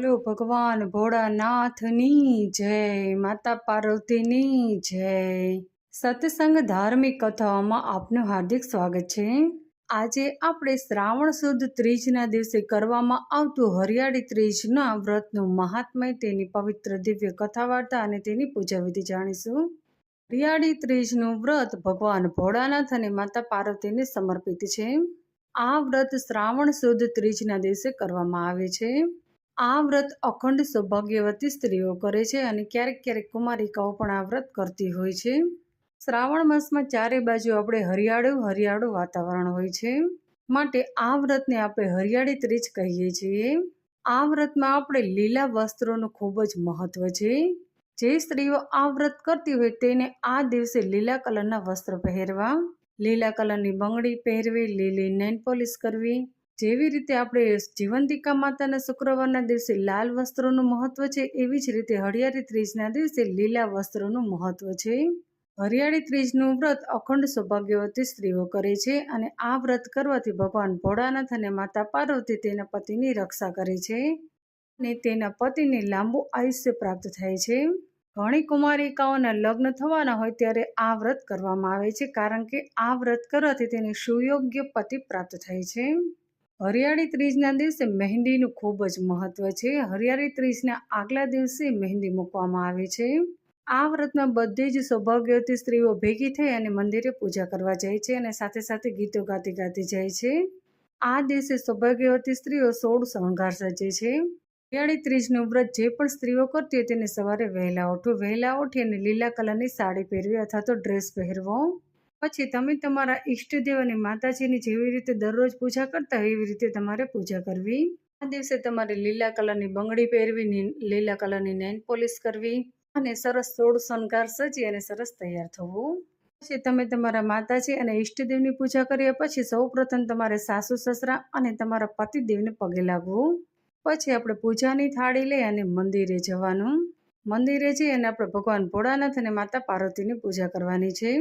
બોલો ભગવાન ભોળાનાથની જય, માતા પાર્વતીની જય. સત્સંગ ધાર્મિક કથાઓમાં આપનું હાર્દિક સ્વાગત છે. આજે આપણે શ્રાવણ સુદ ત્રીજના દિવસે કરવામાં આવતું હરિયાળી ત્રીજના વ્રતનું મહાત્મય તેની પવિત્ર દિવ્ય કથા વાર્તા અને તેની પૂજા વિધિ જાણીશું. હરિયાળી ત્રીજનું વ્રત ભગવાન ભોળાનાથ અને માતા પાર્વતીને સમર્પિત છે. આ વ્રત શ્રાવણ સુદ ત્રીજના દિવસે કરવામાં આવે છે. આ વ્રત અખંડ સૌભાગ્યવતી સ્ત્રીઓ કરે છે અને ક્યારેક ક્યારેક કુમારિકાઓ પણ આ વ્રત કરતી હોય છે. શ્રાવણ માસમાં ચારે બાજુ આપણે હરિયાળું હરિયાળું વાતાવરણ હોય છે. માટે આ વ્રતને આપણે હરિયાળી ત્રીજ કહીએ છીએ. આ વ્રતમાં આપણે લીલા વસ્ત્રોનું ખૂબ જ મહત્વ છે. જે સ્ત્રીઓ આ વ્રત કરતી હોય તેને આ દિવસે લીલા કલરના વસ્ત્ર પહેરવા, લીલા કલરની બંગડી પહેરવી, લીલી નેન પોલિશ કરવી જેવી રીતે આપણે જીવંતિકા માતાના શુક્રવારના દિવસે લાલ વસ્ત્રોનું મહત્વ છે, એવી જ રીતે હરિયાળી ત્રીજના દિવસે લીલા વસ્ત્રોનું મહત્વ છે. હરિયાળી ત્રીજનું વ્રત અખંડ સૌભાગ્યવતી સ્ત્રીઓ કરે છે અને આ વ્રત કરવાથી ભગવાન ભોળાનાથ અને માતા પાર્વતી તેના પતિની રક્ષા કરે છે અને તેના પતિને લાંબુ આયુષ્ય પ્રાપ્ત થાય છે. ઘણી કુમારિકાઓના લગ્ન થવાના હોય ત્યારે આ વ્રત કરવામાં આવે છે, કારણ કે આ વ્રત કરવાથી તેને સુયોગ્ય પતિ પ્રાપ્ત થાય છે. હરિયાળી ત્રીજના દિવસે મહેંદીનું ખૂબ જ મહત્વ છે. હરિયાળી ત્રીજના આગલા દિવસે મહેંદી મૂકવામાં આવે છે. આ વ્રતમાં બધી જ સૌભાગ્યવતી સ્ત્રીઓ ભેગી થઈ અને મંદિરે પૂજા કરવા જાય છે અને સાથે સાથે ગીતો ગાતી ગાતી જાય છે. આ દિવસે સૌભાગ્યવતી સ્ત્રીઓ સોળ શણગાર સજે છે. હરિયાળી ત્રીજનું વ્રત જે પણ સ્ત્રીઓ કરતી હોય તેને સવારે વહેલા ઉઠવું વહેલા ઉઠી અને લીલા કલરની સાડી પહેરવી અથવા તો ડ્રેસ પહેરવો. પછી તમે તમારા ઈષ્ટદેવ અને માતાજીની જેવી રીતે દરરોજ પૂજા કરતા હોય એવી રીતે તમારે પૂજા કરવી. આ દિવસે તમારે લીલા કલરની બંગડી પહેરવી લીલા કલરની નેન પોલિશ કરવી અને સરસ સોળ શણગાર સજી અને સરસ તૈયાર થવું. પછી તમે તમારા માતાજી અને ઈષ્ટદેવની પૂજા કર્યા પછી સૌ પ્રથમ તમારે સાસુ, સસરા અને તમારા પતિદેવને પગે લાગવું. પછી આપણે પૂજાની થાળી લઈ અને મંદિરે જવાનું. મંદિરે જઈ અને આપણે ભગવાન ભોળાનાથ અને માતા પાર્વતીની પૂજા કરવાની છે.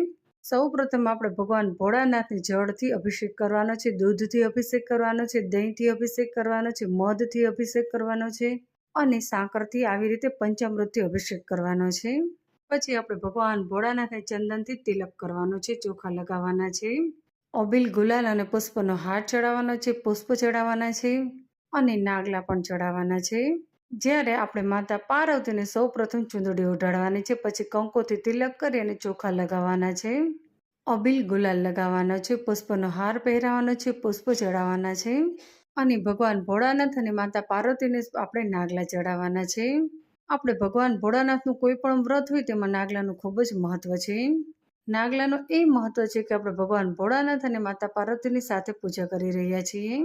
સૌ પ્રથમ આપણે ભગવાન ભોળાનાથને જળથી અભિષેક કરવાનો છે, દૂધથી અભિષેક કરવાનો છે, દહીંથી અભિષેક કરવાનો છે, મધથી અભિષેક કરવાનો છે અને સાકરથી આવી રીતે પંચામૃતથી અભિષેક કરવાનો છે. પછી આપણે ભગવાન ભોળાનાથને ચંદનથી તિલક કરવાનો છે, ચોખા લગાવવાના છે. અબીલ ગુલાલ અને પુષ્પનો હાર ચડાવવાનો છે, પુષ્પ ચડાવવાના છે અને નાગલા પણ ચડાવવાના છે. જ્યારે આપણે માતા પાર્વતીને સૌ પ્રથમ ચૂંદડી ઉઢાડવાની છે, પછી કંકોથી તિલક કરી અને ચોખા લગાવવાના છે, અબિલ ગુલાલ લગાવવાના છે, પુષ્પનો હાર પહેરાવાનો છે, પુષ્પ ચડાવવાના છે અને ભગવાન ભોળાનાથ અને માતા પાર્વતીને આપણે નાગલા ચડાવવાના છે. આપણે ભગવાન ભોળાનાથનું કોઈ પણ વ્રત હોય તેમાં નાગલાનું ખૂબ જ મહત્વ છે. નાગલાનું એ મહત્વ છે કે આપણે ભગવાન ભોળાનાથ અને માતા પાર્વતીની સાથે પૂજા કરી રહ્યા છીએ.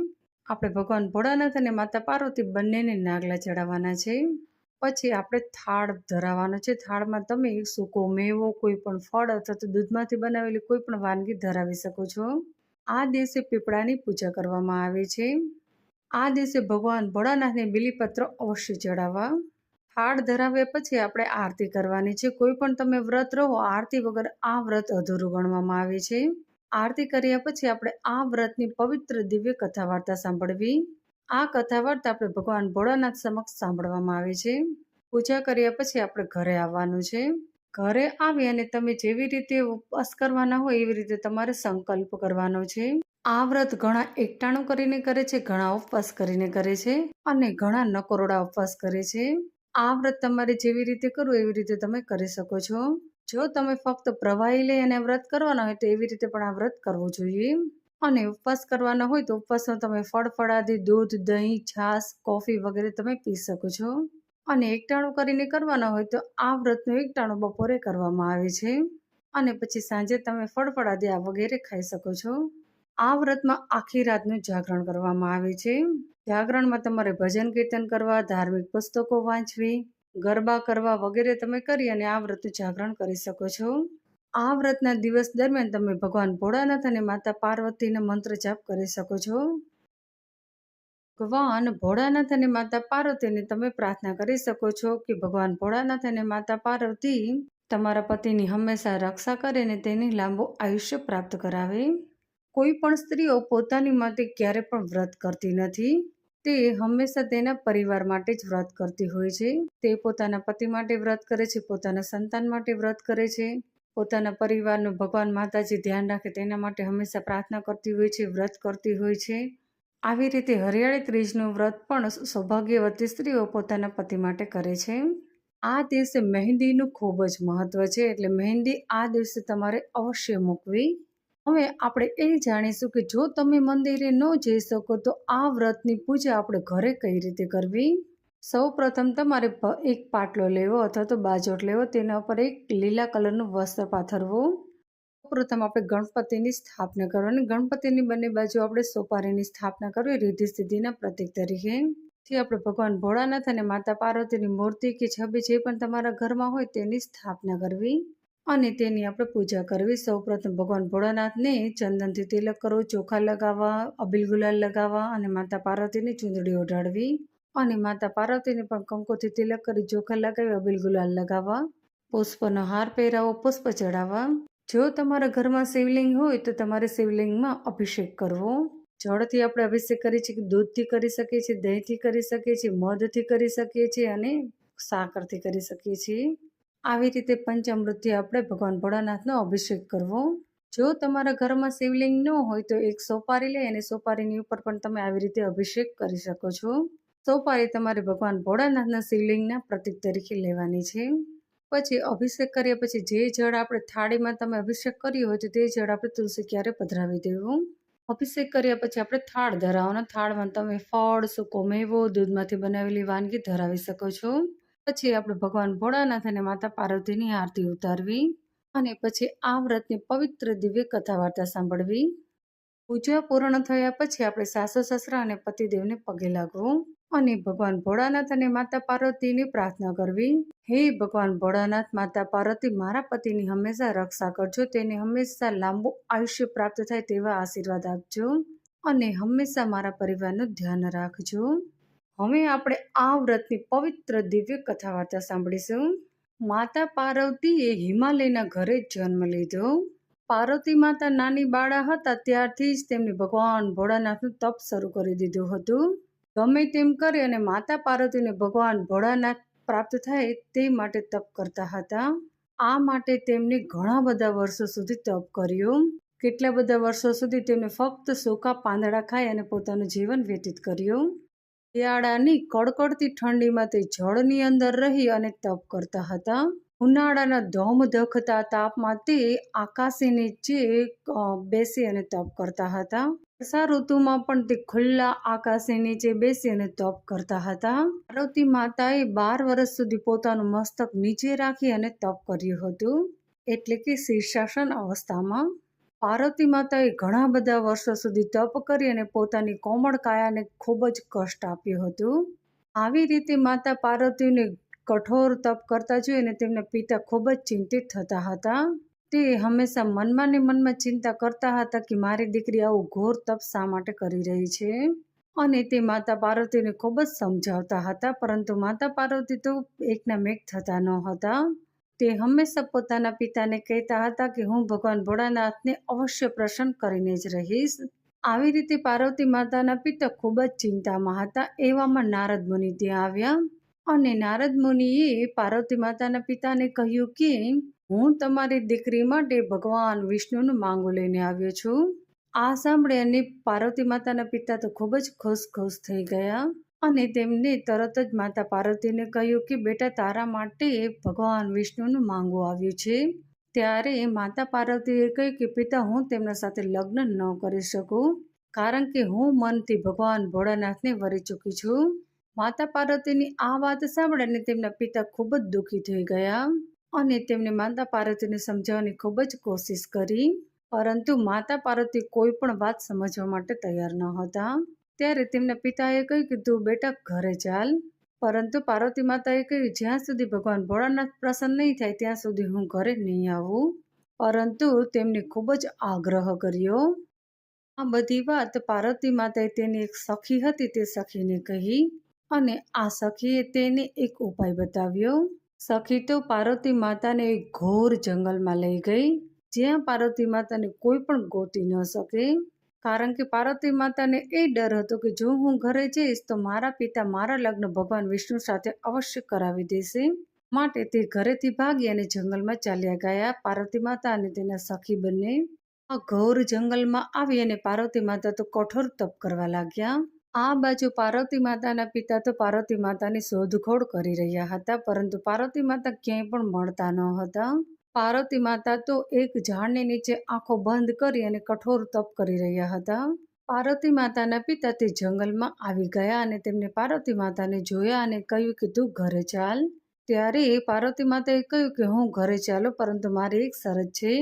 આપણે ભગવાન ભોળાનાથ અને માતા પાર્વતી બંનેને નાગલા ચડાવવાના છે. પછી આપણે થાળ ધરાવવાનો છે. થાળમાં તમે સૂકો મેવો, કોઈ પણ ફળ અથવા તો દૂધમાંથી બનાવેલી કોઈ પણ વાનગી ધરાવી શકો છો. આ દિવસે પીપળાની પૂજા કરવામાં આવે છે. આ દિવસે ભગવાન ભોળાનાથને બિલીપત્ર અવશ્ય ચડાવવા. થાળ ધરાવ્યા પછી આપણે આરતી કરવાની છે. કોઈ પણ તમે વ્રત રહો, આરતી વગર આ વ્રત અધૂરું ગણવામાં આવે છે. આરતી કર્યા પછી આપણે આ વ્રતની પવિત્ર દિવ્ય કથા વાર્તા સાંભળવી. આ કથા વાર્તા આપણે ભગવાન ભોળાનાથ સમક્ષ સાંભળવામાં આવે છે. પૂજા કર્યા પછી આપણે ઘરે આવવાનું છે. ઘરે આવી અને તમે જેવી રીતે ઉપવાસ કરવાના હોય એવી રીતે તમારે સંકલ્પ કરવાનો છે. આ વ્રત ઘણા એકટાણું કરીને કરે છે, ઘણા ઉપવાસ કરીને કરે છે અને ઘણા નકોરડા ઉપવાસ કરે છે. આ વ્રત તમારે જેવી રીતે કરવું એવી રીતે તમે કરી શકો છો. જો તમે ફક્ત પ્રવાહી લઈ અને વ્રત કરવાના હોય તો એવી રીતે પણ આ વ્રત કરવું જોઈએ. અને ઉપવાસ કરવાના હોય તો ઉપવાસમાં તમે ફળ, ફળાદી, દૂધ, દહીં, છાશ, કોફી વગેરે તમે પી શકો છો. અને એકટાણું કરીને કરવાના હોય તો આ વ્રતનું એકટાણું બપોરે કરવામાં આવે છે. અને પછી સાંજે તમે ફળફળાદી આ વગેરે ખાઈ શકો છો. આ વ્રતમાં આખી રાતનું જાગરણ કરવામાં આવે છે. જાગરણમાં તમારે ભજન, કીર્તન કરવા, ધાર્મિક પુસ્તકો વાંચવી ગરબા કરવા વગેરે તમે કરી અને આ વ્રતનું જાગરણ કરી શકો છો. આ વ્રતના દિવસ દરમિયાન તમે ભગવાન ભોળાનાથ અને માતા પાર્વતીના મંત્ર જાપ કરી શકો છો. ભગવાન ભોળાનાથ અને માતા પાર્વતીને તમે પ્રાર્થના કરી શકો છો કે ભગવાન ભોળાનાથ અને માતા પાર્વતી તમારા પતિની હંમેશા રક્ષા કરે અને તેને લાંબુ આયુષ્ય પ્રાપ્ત કરાવે. કોઈ પણ સ્ત્રીઓ પોતાની માટે ક્યારે પણ વ્રત કરતી નથી. તે હંમેશા તેના પરિવાર માટે જ વ્રત કરતી હોય છે. તે પોતાના પતિ માટે વ્રત કરે છે, પોતાના સંતાન માટે વ્રત કરે છે. પોતાના પરિવારનું ભગવાન માતાજી ધ્યાન રાખે, તેના માટે હંમેશા પ્રાર્થના કરતી હોય છે, વ્રત કરતી હોય છે. આવી રીતે હરિયાળી ત્રીજનું વ્રત પણ સૌભાગ્યવતી સ્ત્રીઓ પોતાના પતિ માટે કરે છે. આ દિવસે મહેંદીનું ખૂબ જ મહત્વ છે, એટલે મહેંદી આ દિવસે તમારે અવશ્ય મૂકવી. હવે આપણે એ જાણીશું કે જો તમે મંદિરે ન જઈ શકો, તો આ વ્રતની પૂજા આપણે ઘરે કઈ રીતે કરવી? સૌ પ્રથમ તમારે એક પાટલો લેવો અથવા તો બાજોટ લેવો, તેના ઉપર એક લીલા કલરનું વસ્ત્ર પાથરવું. પ્રથમ આપણે ગણપતિની સ્થાપના કરવાની ગણપતિની બંને બાજુ આપણે સોપારીની સ્થાપના કરવી રીધિ સિદ્ધિના પ્રતીક તરીકે. થી આપણે ભગવાન ભોળાનાથ અને માતા પાર્વતીની મૂર્તિ કે છબી જે પણ તમારા ઘરમાં હોય તેની સ્થાપના કરવી. અને તેની આપણે પૂજા કરવી. સૌપ્રથમ ભગવાન ભોળાનાથને ચંદનથી તિલક કરો, ચોખા લગાવવા, અબિલ ગુલાલ લગાવવા અને માતા પાર્વતીની ચૂંદડી ઓઢાડવી અને માતા પાર્વતીને પણ કંકોથી તિલક કરી, ચોખા લગાવી, અબિલ ગુલાલ લગાવવા. પુષ્પનો હાર પહેરાવો, પુષ્પ ચડાવવા. જો તમારા ઘરમાં શિવલિંગ હોય તો તમારે શિવલિંગમાં અભિષેક કરવો. જળથી આપણે અભિષેક કરીએ છીએ દૂધથી કરી શકીએ છીએ, દહીંથી કરી શકીએ છીએ, મધથી કરી શકીએ છીએ અને સાકરથી કરી શકીએ છીએ. આવી રીતે પંચામૃતથી આપણે ભગવાન ભોળાનાથનો અભિષેક કરવો. જો તમારા ઘરમાં શિવલિંગ ન હોય તો એક સોપારી લઈ અને સોપારીની ઉપર પણ તમે આવી રીતે અભિષેક કરી શકો છો. સોપારી તમારે ભગવાન ભોળાનાથના શિવલિંગના પ્રતીક તરીકે લેવાની છે. પછી અભિષેક કર્યા પછી જે જળ આપણે થાળીમાં તમે અભિષેક કર્યો હોય તો તે જળ આપણે તુલસી ક્યારે પધરાવી દેવું? અભિષેક કર્યા પછી આપણે થાળ ધરાવવાનો થાળમાં તમે ફળ, સૂકો મેવો, દૂધમાંથી બનાવેલી વાનગી ધરાવી શકો છો. પછી આપણે ભગવાન ભોળાનાથ અને માતા પાર્વતીની આરતી ઉતારવી અને પછી આ વ્રતની પવિત્ર દિવ્ય કથા વાર્તા સાંભળવી. પૂજા પૂર્ણ થયા પછી આપણે સાસુ, સસરા અને પતિદેવને પગે લાગવું અને ભગવાન ભોળાનાથ અને માતા પાર્વતીની પ્રાર્થના કરવી. હે ભગવાન ભોળાનાથ, માતા પાર્વતી, મારા પતિની હંમેશા રક્ષા કરજો, તેને હંમેશા લાંબુ આયુષ્ય પ્રાપ્ત થાય તેવા આશીર્વાદ આપજો અને હંમેશા મારા પરિવારનું ધ્યાન રાખજો. હવે આપણે આ વ્રતની પવિત્ર દિવ્ય કથા વાર્તા સાંભળીશું. માતા પાર્વતીએ હિમાલયના ઘરે જન્મ લીધો. પાર્વતી માતા નાની બાળા હતા ત્યારથી જ તેમને ભગવાન ભોળાનાથનું તપ શરૂ કરી દીધું હતું. ગમે તેમ કરી અને માતા પાર્વતીને ભગવાન ભોળાનાથ પ્રાપ્ત થાય તે માટે તપ કરતા હતા. આ માટે તેમને ઘણા બધા વર્ષો સુધી તપ કર્યું. કેટલા બધા વર્ષો સુધી તેમને ફક્ત સૂકા પાંદડા ખાઈ અને પોતાનું જીવન વ્યતીત કર્યું. શિયાળાની કડકડતી ઠંડીમાં તે જળની અંદર રહી અને તપ કરતા હતા. ઉનાળાના ધોમધખતા તાપમાં તે આકાશી નીચે બેસી અને તપ કરતા હતા. વર્ષા ઋતુમાં પણ તે ખુલ્લા આકાશી નીચે બેસી અને તપ કરતા હતા. પાર્વતી માતાએ બાર વર્ષ સુધી પોતાનું મસ્તક નીચે રાખી અને તપ કર્યું હતું. એટલે કે શીર્ષાસન અવસ્થામાં. પાર્વતી માતાએ ઘણા બધા વર્ષો સુધી તપ કરી અને પોતાની કોમળ કાયાને ખૂબ જ કષ્ટ આપ્યું હતું. આવી રીતે માતા પાર્વતીને કઠોર તપ કરતા જોઈને તેમના પિતા ખૂબ જ ચિંતિત થતા હતા. તે હંમેશા મનમાં ને મનમાં ચિંતા કરતા હતા કે મારી દીકરી આવું ઘોર તપ શા માટે કરી રહી છે? અને તે માતા પાર્વતીને ખૂબ જ સમજાવતા હતા, પરંતુ માતા પાર્વતી તો એકના મેક થતા ન હતા. તે હંમેશા પોતાના પિતાને કહેતા હતા કે હું ભગવાન ભોળાનાથને અવશ્ય પ્રસન્ન કરીને જ રહીશ. આવી રીતે પાર્વતી માતાના પિતા ખૂબ જ ચિંતામાં હતા, એવામાં નારદ મુનિ ત્યાં આવ્યા અને નારદ મુનિએ પાર્વતી માતાના પિતાને કહ્યું કે, હું તમારી દીકરી માટે ભગવાન વિષ્ણુનું માંગુ લઈને આવ્યો છું. આ સાંભળી અને પાર્વતી માતાના પિતા તો ખૂબ જ ખુશ ખુશ થઈ ગયા. અને તેમને તરત જ માતા પાર્વતીને કહ્યું કે, બેટા, તારા માટે ભગવાન વિષ્ણુનું માંગવું આવ્યું છે. ત્યારે માતા પાર્વતીએ કહ્યું કે, પિતા, હું તેમના સાથે લગ્ન ન કરી શકું, કારણ કે હું મનથી ભગવાન ભોળાનાથને વરી ચૂકી છું. માતા પાર્વતીની આ વાત સાંભળીને તેમના પિતા ખૂબ જ દુઃખી થઈ ગયા અને તેમને માતા પાર્વતીને સમજાવવાની ખૂબ જ કોશિશ કરી. પરંતુ માતા પાર્વતી કોઈ પણ વાત સમજવા માટે તૈયાર ન હતા. ત્યારે તેમના પિતાએ કહ્યું કે, તું બેટા ઘરે ચાલ. પરંતુ પાર્વતી માતાએ કહ્યું, જ્યાં સુધી ભગવાન ભોળાનાથ પ્રસન્ન નહીં થાય, ત્યાં સુધી હું ઘરે નહીં આવું. પરંતુ તેમને ખૂબ જ આગ્રહ કર્યો. આ બધી વાત પાર્વતી માતાએ તેની એક સખી હતી, તે સખીને કહી અને આ સખીએ તેને એક ઉપાય બતાવ્યો. સખી તો પાર્વતી માતાને એક ઘોર જંગલમાં લઈ ગઈ, જ્યાં પાર્વતી માતાને કોઈ પણ ગોતી ન શકે. કારણ કે પાર્વતી માતાને એ ડર હતો કે જો હું ઘરે જઈશ તો મારા પિતા મારા લગ્ન ભગવાન વિષ્ણુ સાથે અવશ્ય કરાવી દેશે. માટે તે ઘરેથી ભાગી અને જંગલમાં ચાલ્યા ગયા. પાર્વતી માતા અને તેના સખી બંને આ ઘોર જંગલમાં આવી અને પાર્વતી માતા તો કઠોર તપ કરવા લાગ્યા. આ બાજુ પાર્વતી માતાના પિતા તો પાર્વતી માતાની શોધખોળ કરી રહ્યા હતા, પરંતુ પાર્વતી માતા ક્યાંય પણ મળતા ન હતા. પાર્વતી માતા તો એક ઝાડની નીચે આંખો બંધ કરી અને કઠોર તપ કરી રહ્યા હતા. પાર્વતી માતાના પિતા તે જંગલમાં આવી ગયા અને તેમને પાર્વતી માતાને જોયા અને કહ્યું કે, તું ઘરે ચાલ. ત્યારે પાર્વતી માતાએ કહ્યું કે, હું ઘરે ચાલો, પરંતુ મારી એક શરત છે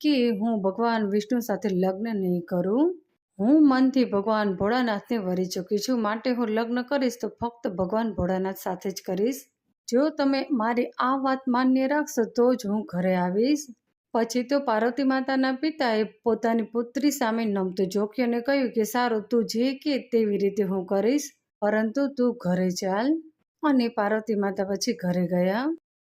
કે હું ભગવાન વિષ્ણુ સાથે લગ્ન નહીં કરું. હું મનથી ભગવાન ભોળાનાથને વરી ચૂકી છું. માટે હું લગ્ન કરીશ તો ફક્ત ભગવાન ભોળાનાથ સાથે જ કરીશ. જો તમે મારી આ વાત માન્ય રાખશો તો જ હું ઘરે આવીશ. પછી તો પાર્વતી માતાના પિતાએ પોતાની પુત્રી સામે નમતું જોખ્યું અને કહ્યું કે, સારું, તું જે કે તેવી રીતે હું કરીશ, પરંતુ તું ઘરે ચાલ. અને પાર્વતી માતા પછી ઘરે ગયા.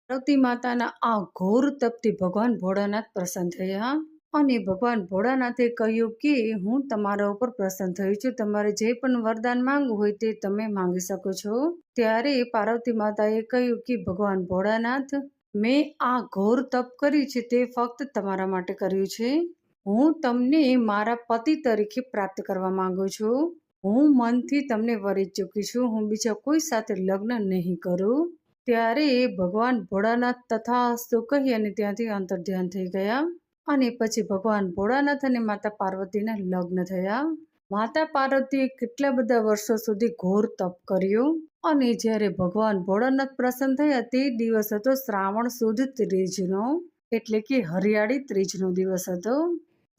પાર્વતી માતાના આ ઘોર તપથી ભગવાન ભોળાનાથ પ્રસન્ન થયા. અને ભગવાન ભોળાનાથે કહ્યું કે, હું તમારા ઉપર પ્રસન્ન થયું છું. તમારે જે પણ વરદાન માંગવું હોય તે તમે માંગી શકો છો. ત્યારે પાર્વતી માતાએ કહ્યું કે, ભગવાન ભોળાનાથ, મેં આ ઘોર તપ કર્યું છે. તે ફક્ત તમારા માટે કર્યું છે. હું તમને મારા પતિ તરીકે પ્રાપ્ત કરવા માંગુ છું. હું મનથી તમને વરી ચૂકી છું. હું બીજા કોઈ સાથે લગ્ન નહીં કરું. ત્યારે ભગવાન ભોળાનાથ તથાસ્તુ કહી અને ત્યાંથી અંતર્ધ્યાન થઈ ગયા. અને પછી ભગવાન ભોળાનાથ અને માતા પાર્વતીના લગ્ન થયા. માતા પાર્વતીએ કેટલા બધા વર્ષો સુધી ઘોર તપ કર્યું અને જ્યારે ભગવાન ભોળાનાથ પ્રસન્ન થયા તે દિવસ હતો શ્રાવણ સુદ ત્રીજનો, એટલે કે હરિયાળી ત્રીજનો દિવસ હતો.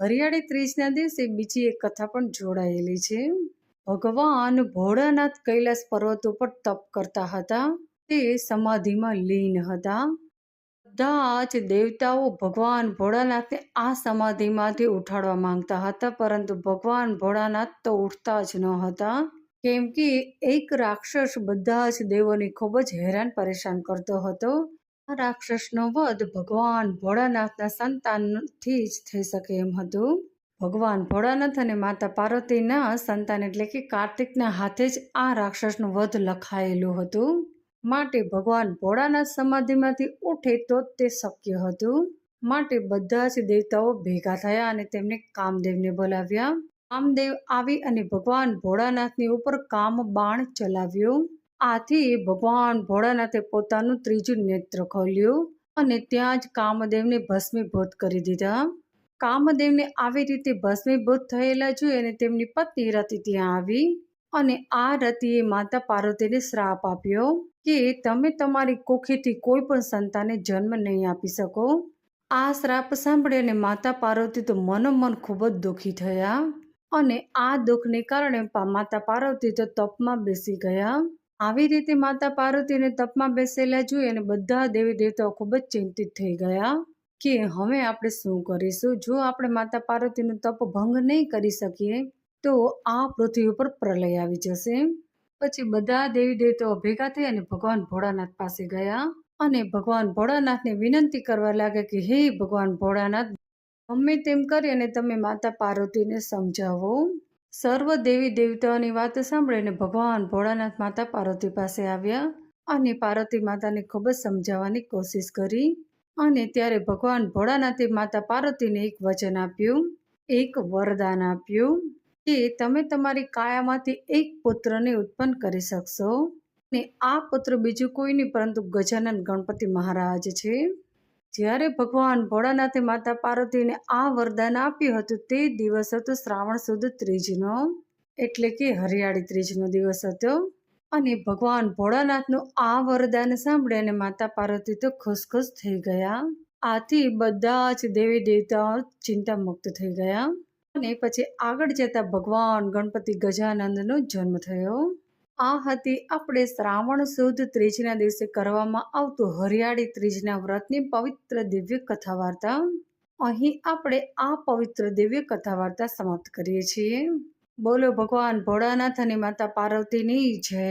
હરિયાળી ત્રીજના દિવસે બીજી એક કથા પણ જોડાયેલી છે. ભગવાન ભોળાનાથ કૈલાસ પર્વત ઉપર તપ કરતા હતા. તે સમાધિમાં લીન હતા. બધા જ દેવતાઓ ભગવાન ભોળાનાથને આ સમાધિમાંથી ઉઠાડવા માંગતા હતા, પરંતુ ભગવાન ભોળાનાથ તો ઉઠતા જ ન હતા. કેમ કે એક રાક્ષસ બધા જ દેવોને ખૂબ જ હેરાન પરેશાન કરતો હતો. આ રાક્ષસનો વધ ભગવાન ભોળાનાથના સંતાનથી જ થઈ શકે એમ હતું. ભગવાન ભોળાનાથ અને માતા પાર્વતીના સંતાન એટલે કે કાર્તિકના હાથે જ આ રાક્ષસનું વધ લખાયેલું હતું. માટે ભગવાન ભોળાનાથ સમાધિમાંથી ઉઠે તો તે શક્ય હતું. માટે બધા જ દેવતાઓ ભેગા થયા અને તેમને કામદેવને બોલાવ્યા. કામદેવ આવી અને ભગવાન ભોળાનાથની ઉપર કામ બાણ ચલાવ્યું. આથી ભગવાન ભોળાનાથે પોતાનું ત્રીજું નેત્ર ખોલ્યું અને ત્યાં જ કામદેવને ભસ્મીભૂત કરી દીધા. કામદેવને આવી રીતે ભસ્મીભૂત થયેલા જોઈ અને તેમની પત્ની રતિ ત્યાં આવી. અને આ રતિએ માતા પાર્વતીને શ્રાપ આપ્યો કે તમે તમારી કોખીથી કોઈ પણ સંતાને જન્મ નહીં આપી શકો. આ શ્રાપ સાંભળી અને માતા પાર્વતી તો મનોમન ખૂબ જ દુઃખી થયા અને આ દુઃખને કારણે માતા પાર્વતી તો તપમાં બેસી ગયા. આવી રીતે માતા પાર્વતીને તપમાં બેસેલા જોઈ અને બધા દેવી દેવતાઓ ખૂબ જ ચિંતિત થઈ ગયા કે હવે આપણે શું કરીશું? જો આપણે માતા પાર્વતીનું તપ ભંગ નહીં કરી શકીએ તો આ પૃથ્વી ઉપર પ્રલય આવી જશે. પછી બધા દેવી દેવતાઓ ભેગા થઈ અને ભગવાન ભોળાનાથ પાસે ગયા અને ભગવાન ભોળાનાથને વિનંતી કરવા લાગ્યા કે, હે ભગવાન ભોળાનાથ ગમે તેમ કરી અને તમે માતા પાર્વતીને સમજાવો. સર્વ દેવી દેવતાઓની વાત સાંભળીને ભગવાન ભોળાનાથ માતા પાર્વતી પાસે આવ્યા અને પાર્વતી માતાને ખૂબ જ સમજાવવાની કોશિશ કરી અને ત્યારે ભગવાન ભોળાનાથે માતા પાર્વતીને એક વચન આપ્યું, એક વરદાન આપ્યું. કે તમે તમારી કાયામાંથી એક પુત્રને ઉત્પન્ન કરી શકશો? ને આ પુત્ર બીજું કોઈ નહીં પરંતુ ગજાનન ગણપતિ મહારાજ છે. જ્યારે ભગવાન ભોળાનાથે માતા પાર્વતીને આ વરદાન આપ્યું હતું, તે દિવસ હતો શ્રાવણ સુદ ત્રીજનો, એટલે કે હરિયાળી ત્રીજનો દિવસ હતો. અને ભગવાન ભોળાનાથનું આ વરદાન સાંભળે અને માતા પાર્વતી તો ખુશ ખુશ થઈ ગયા. આથી બધા જ દેવી દેવતાઓ ચિંતા મુક્ત થઈ ગયા. અને પછી આગળ જતા ભગવાન ગણપતિ ગજાનંદનો જન્મ થયો. આ હતી આપણે શ્રાવણ સુદ ત્રીજના દિવસે કરવામાં આવતું હરિયાળી ત્રીજના વ્રતની પવિત્ર દિવ્ય કથા વાર્તા અહીં આપણે આ પવિત્ર દિવ્ય કથા વાર્તા સમાપ્ત કરીએ છીએ. બોલો ભગવાન ભોળાનાથ અને માતા પાર્વતીની જય.